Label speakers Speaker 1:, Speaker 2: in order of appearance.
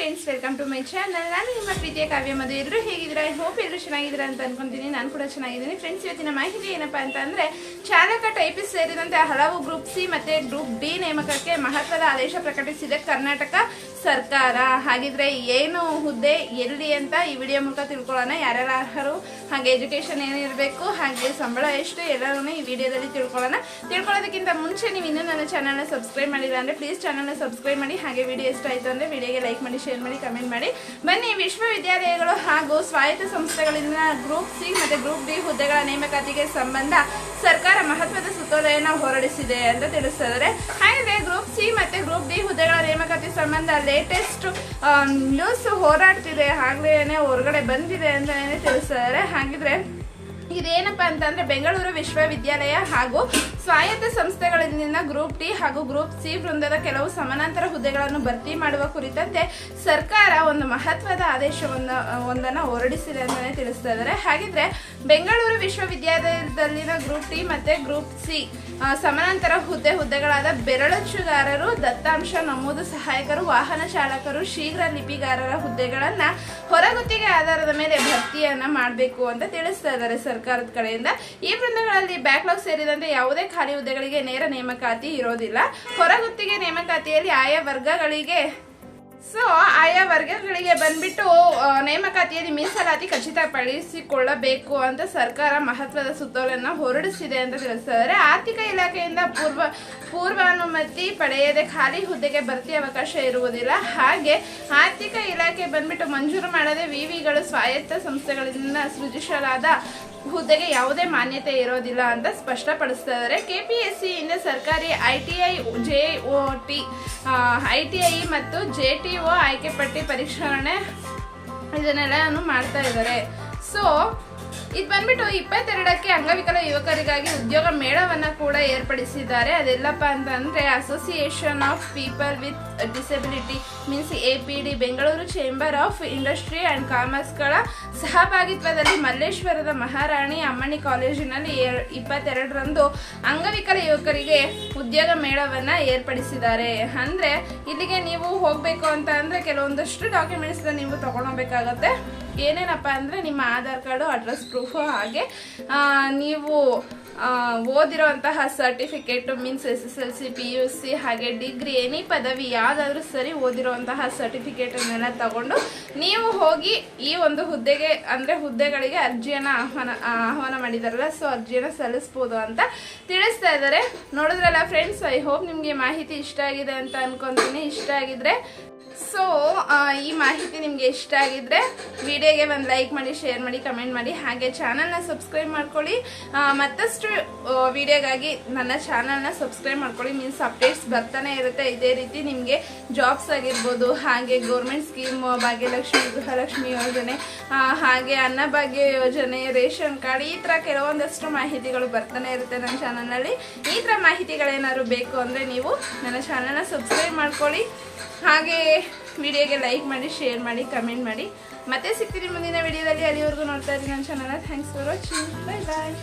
Speaker 1: Friends welcome to my channel ನಾನು ನಿಮ್ಮ ಪ್ರೀತಿಯ ಕಾವ್ಯ ಮದುವೆ ಎಲ್ಲರೂ ಹೇಗಿದ್ದೀರಾ? ಐ ಹೋಪ್ ಎಲ್ಲರೂ ಚೆನ್ನಾಗಿದ್ದೀರಾ ಅಂತ ಅನ್ಕೊಂತೀನಿ. ನಾನು ಕೂಡ ಚೆನ್ನಾಗಿದ್ದೀನಿ. ಫ್ರೆಂಡ್ಸ್ ಇವತ್ತಿನ ಮಾಹಿತಿ ಏನಪ್ಪಾ ಅಂತ ಅಂದ್ರೆ, ಚಾಲಕ ಟೈಪಿಸ್ ಸೇರಿದಂತೆ ಹಲವು ಗ್ರೂಪ್ ಸಿ ಮತ್ತೆ ಗ್ರೂಪ್ ಡಿ ನೇಮಕಕ್ಕೆ ಮಹತ್ವದ ಆದೇಶ ಪ್ರಕಟಿಸಿದೆ ಕರ್ನಾಟಕ ಸರ್ಕಾರ. ಹಾಗಿದ್ರೆ ಏನು ಹುದ್ದೆ ಎಲ್ಲಿ ಅಂತ ಈ ವಿಡಿಯೋ ಮೂಲಕ ತಿಳ್ಕೊಳ್ಳೋಣ. ಯಾರ್ಯಾರು ಅರ್ಹರು ಹಾಗೆ ಎಜುಕೇಶನ್ ಏನಿರಬೇಕು, ಹಾಗೆ ಸಂಬಳ ಎಷ್ಟು ಎಲ್ಲರೂ ಈ ವಿಡಿಯೋದಲ್ಲಿ ತಿಳ್ಕೊಳ್ಳೋಣ. ತಿಳ್ಕೊಳ್ಳೋದಕ್ಕಿಂತ ಮುಂಚೆ ನೀವು ಇನ್ನೂ ನನ್ನ ಚಾನಲ್ನ ಸಬ್ಸ್ಕ್ರೈಬ್ ಮಾಡಿಲ್ಲ ಅಂದರೆ ಪ್ಲೀಸ್ ಚಾನಲ್ನ ಸಬ್ಸ್ಕ್ರೈಬ್ ಮಾಡಿ. ಹಾಗೆ ವಿಡಿಯೋ ಇಷ್ಟ ಆಯಿತು ಅಂದರೆ ವಿಡಿಯೋಗೆ ಲೈಕ್ ಮಾಡಿ ಶೇರ್ ಮಾಡಿ ಕಮೆಂಟ್ ಮಾಡಿ. ಬನ್ನಿ, ವಿಶ್ವವಿದ್ಯಾಲಯಗಳು ಹಾಗೂ ಸ್ವಾಯತ್ತ ಸಂಸ್ಥೆಗಳಿಂದ ಗ್ರೂಪ್ ಸಿ ಮತ್ತು ಗ್ರೂಪ್ ಡಿ ಹುದ್ದೆಗಳ ನೇಮಕಾತಿಗೆ ಸಂಬಂಧ ಸರ್ಕಾರ ಮಹತ್ವದ ಸುತ್ತೋಲೆಯನ್ನು ಹೊರಡಿಸಿದೆ ಅಂತ ತಿಳಿಸಿದ್ದಾರೆ. ಹಾಗೆ ಗ್ರೂಪ್ ಸಿ ಮತ್ತು ಗ್ರೂಪ್ ಡಿ ಹುದ್ದೆಗಳ ನೇಮಕಾತಿ ಸಂಬಂಧ ಲೇಟೆಸ್ಟ್ ನ್ಯೂಸ್ ಹೋರಾಡ್ತಿದೆ. ಹಾಗೆಯೇ ಹೊರಗಡೆ ಬಂದಿದೆ ಅಂತಲೇ ತಿಳಿಸಿದ್ದಾರೆ. ಹಾಗಿದ್ರೆ ಇದೇನಪ್ಪ ಅಂತಂದ್ರೆ ಬೆಂಗಳೂರು ವಿಶ್ವವಿದ್ಯಾಲಯ ಹಾಗೂ ಸ್ವಾಯತ್ತ ಸಂಸ್ಥೆಗಳಿಂದ ಗ್ರೂಪ್ ಡಿ ಹಾಗೂ ಗ್ರೂಪ್ ಸಿ ವೃಂದದ ಕೆಲವು ಸಮಾನಾಂತರ ಹುದ್ದೆಗಳನ್ನು ಭರ್ತಿ ಮಾಡುವ ಕುರಿತಂತೆ ಸರ್ಕಾರ ಒಂದು ಮಹತ್ವದ ಆದೇಶವನ್ನು ಒಂದನ್ನು ಹೊರಡಿಸಿದೆ ಅಂತಲೇ ತಿಳಿಸ್ತಾ ಇದ್ದಾರೆ. ಹಾಗಿದ್ರೆ ಬೆಂಗಳೂರು ವಿಶ್ವವಿದ್ಯಾಲಯದಲ್ಲಿನ ಗ್ರೂಪ್ ಡಿ ಮತ್ತೆ ಗ್ರೂಪ್ ಸಿ ಸಮಾನಾಂತರ ಹುದ್ದೆ ಹುದ್ದೆಗಳಾದ ಬೆರಳಚ್ಚುಗಾರರು, ದತ್ತಾಂಶ ನಮೂದು ಸಹಾಯಕರು, ವಾಹನ ಚಾಲಕರು ಶೀಘ್ರ ಲಿಪಿಗಾರರ ಹುದ್ದೆಗಳನ್ನು ಹೊರಗುತ್ತಿಗೆ ಆಧಾರದ ಮೇಲೆ ಭರ್ತಿಯನ್ನ ಮಾಡಬೇಕು ಅಂತ ತಿಳಿಸ್ತಾ ಇದ್ದಾರೆ ಸರ್ಕಾರದ ಕಡೆಯಿಂದ. ಈ ವೃಂದಗಳಲ್ಲಿ ಬ್ಯಾಕ್ಲಾಗ್ ಸೇರಿದಂತೆ ಯಾವುದೇ ಖಾಲಿ ಹುದ್ದೆಗಳಿಗೆ ನೇರ ನೇಮಕಾತಿ ಇರೋದಿಲ್ಲ. ಹೊರಗುತ್ತಿಗೆ ನೇಮಕಾತಿಯಲ್ಲಿ ಆಯಾ ವರ್ಗಗಳಿಗೆ ಸೊ ಆಯಾ ವರ್ಗಗಳಿಗೆ ಬಂದ್ಬಿಟ್ಟು ನೇಮಕಾತಿಯಲ್ಲಿ ಮೀಸಲಾತಿ ಖಚಿತಪಡಿಸಿಕೊಳ್ಳಬೇಕು ಅಂತ ಸರ್ಕಾರ ಮಹತ್ವದ ಸುತ್ತೋಲನ್ನು ಹೊರಡಿಸಿದೆ ಅಂತ ತಿಳಿಸಿದರೆ ಆರ್ಥಿಕ ಇಲಾಖೆಯಿಂದ ಪೂರ್ವ, ಪೂರ್ವಾನುಮತಿ ಪಡೆಯದೆ ಖಾಲಿ ಹುದ್ದೆಗೆ ಭರ್ತಿ ಅವಕಾಶ ಇರುವುದಿಲ್ಲ. ಹಾಗೆ ಆರ್ಥಿಕ ಇಲಾಖೆ ಬಂದ್ಬಿಟ್ಟು ಮಂಜೂರು ಮಾಡದೆ ವಿವಿಗಳು ಸ್ವಾಯತ್ತ ಸಂಸ್ಥೆಗಳಿಂದ ಸೃಜಿಸಲಾದ ಹುದ್ದೆಗೆ ಯಾವುದೇ ಮಾನ್ಯತೆ ಇರೋದಿಲ್ಲ ಅಂತ ಸ್ಪಷ್ಟಪಡಿಸ್ತಾ ಇದ್ದಾರೆ ಸಿಯಿಂದ ಸರ್ಕಾರಿ I T I, J O T I T I ಮತ್ತು ಜೆ ಟಿ ಒ ಆಯ್ಕೆ ಪಟ್ಟಿ ಪರೀಕ್ಷಣೆ ಇದನ್ನೆಲ್ಲನೂ ಮಾಡ್ತಾ ಇದ್ದಾರೆ. ಸೊ ಇದು ಬಂದ್ಬಿಟ್ಟು ಇಪ್ಪತ್ತೆರಡಕ್ಕೆ ಅಂಗವಿಕಲ ಯುವಕರಿಗಾಗಿ ಉದ್ಯೋಗ ಮೇಳವನ್ನು ಕೂಡ ಏರ್ಪಡಿಸಿದ್ದಾರೆ. ಅದೆಲ್ಲಪ್ಪ ಅಂತಂದರೆ association of people with disability means A P D Bengaluru chamber of industry and ಕಾಮರ್ಸ್ಗಳ ಸಹಭಾಗಿತ್ವದಲ್ಲಿ ಮಲ್ಲೇಶ್ವರದ ಮಹಾರಾಣಿ ಅಮ್ಮಣಿ ಕಾಲೇಜಿನಲ್ಲಿ ಇಪ್ಪತ್ತೆರಡರಂದು ಅಂಗವಿಕಲ ಯುವಕರಿಗೆ ಉದ್ಯೋಗ ಮೇಳವನ್ನು ಏರ್ಪಡಿಸಿದ್ದಾರೆ. ಅಂದರೆ ಇಲ್ಲಿಗೆ ನೀವು ಹೋಗಬೇಕು ಅಂತ ಅಂದರೆ ಕೆಲವೊಂದಷ್ಟು ಡಾಕ್ಯುಮೆಂಟ್ಸ್ನ ನೀವು ತಗೊಂಡೋಗ್ಬೇಕಾಗತ್ತೆ. ಏನೇನಪ್ಪ ಅಂದರೆ ನಿಮ್ಮ ಆಧಾರ್ ಕಾರ್ಡು, ಅಡ್ರೆಸ್ ಪ್ರೂಫು ಹಾಗೆ ನೀವು ಓದಿರುವಂತಹ certificate means S S L C P U C ಹಾಗೆ ಡಿಗ್ರಿ ಎನಿ ಪದವಿ ಯಾವುದಾದ್ರೂ ಸರಿ ಓದಿರೋಂತಹ ಸರ್ಟಿಫಿಕೇಟನ್ನೆಲ್ಲ ತಗೊಂಡು ನೀವು ಹೋಗಿ ಈ ಒಂದು ಹುದ್ದೆಗೆ, ಅಂದರೆ ಹುದ್ದೆಗಳಿಗೆ ಅರ್ಜಿಯನ್ನು ಆಹ್ವಾನ ಆಹ್ವಾನ ಮಾಡಿದಾರಲ್ಲ ಸೊ ಅರ್ಜಿಯನ್ನು ಸಲ್ಲಿಸ್ಬೋದು ಅಂತ ತಿಳಿಸ್ತಾ ಇದ್ದಾರೆ. ನೋಡಿದ್ರಲ್ಲ ಫ್ರೆಂಡ್ಸ್ ಐ ಹೋಪ್ ನಿಮಗೆ ಮಾಹಿತಿ ಇಷ್ಟ ಆಗಿದೆ ಅಂತ ಅನ್ಕೊಂತೀನಿ. ಇಷ್ಟ ಆಗಿದ್ರೆ ಸೊ ಈ ಮಾಹಿತಿ ನಿಮಗೆ ಇಷ್ಟ ಆಗಿದ್ರೆ ವಿಡಿಯೋಗೆ ಒಂದು ಲೈಕ್ ಮಾಡಿ, ಶೇರ್ ಮಾಡಿ, ಕಮೆಂಟ್ ಮಾಡಿ. ಹಾಗೆ ಚಾನಲ್ನ ಸಬ್ಸ್ಕ್ರೈಬ್ ಮಾಡ್ಕೊಳ್ಳಿ. ಮತ್ತಷ್ಟು ವಿಡಿಯೋಗಾಗಿ ನನ್ನ ಚಾನಲ್ನ ಸಬ್ಸ್ಕ್ರೈಬ್ ಮಾಡ್ಕೊಳ್ಳಿ. ಮೀನ್ಸ್ ಅಪ್ಡೇಟ್ಸ್ ಬರ್ತಾನೆ ಇರುತ್ತೆ. ಇದೇ ರೀತಿ ನಿಮಗೆ ಜಾಬ್ಸ್ ಆಗಿರ್ಬೋದು, ಹಾಗೆ ಗೌರ್ಮೆಂಟ್ ಸ್ಕೀಮ್, ಭಾಗ್ಯಲಕ್ಷ್ಮಿ, ಗೃಹಲಕ್ಷ್ಮಿ ಯೋಜನೆ ಹಾಗೆ ಅನ್ನಭಾಗ್ಯ ಯೋಜನೆ, ರೇಷನ್ ಕಾರ್ಡ್, ಈ ಥರ ಕೆಲವೊಂದಷ್ಟು ಮಾಹಿತಿಗಳು ಬರ್ತಾನೆ ಇರುತ್ತೆ ನನ್ನ ಚಾನಲ್ನಲ್ಲಿ. ಈ ಥರ ಮಾಹಿತಿಗಳೇನಾದ್ರು ಬೇಕು ಅಂದರೆ ನೀವು ನನ್ನ ಚಾನಲ್ನ ಸಬ್ಸ್ಕ್ರೈಬ್ ಮಾಡ್ಕೊಳ್ಳಿ. ಹಾಗೆ ವಿಡಿಯೋಗೆ ಲೈಕ್ ಮಾಡಿ, ಶೇರ್ ಮಾಡಿ, ಕಮೆಂಟ್ ಮಾಡಿ. ಮತ್ತೆ ಸಿಗ್ತೀನಿ ಮುಂದಿನ ವಿಡಿಯೋದಲ್ಲಿ. ಅಲ್ಲಿವರೆಗೂ ನೋಡ್ತಾ ಇದ್ದೀನಿ ನನ್ನ channel thanks for watching bye bye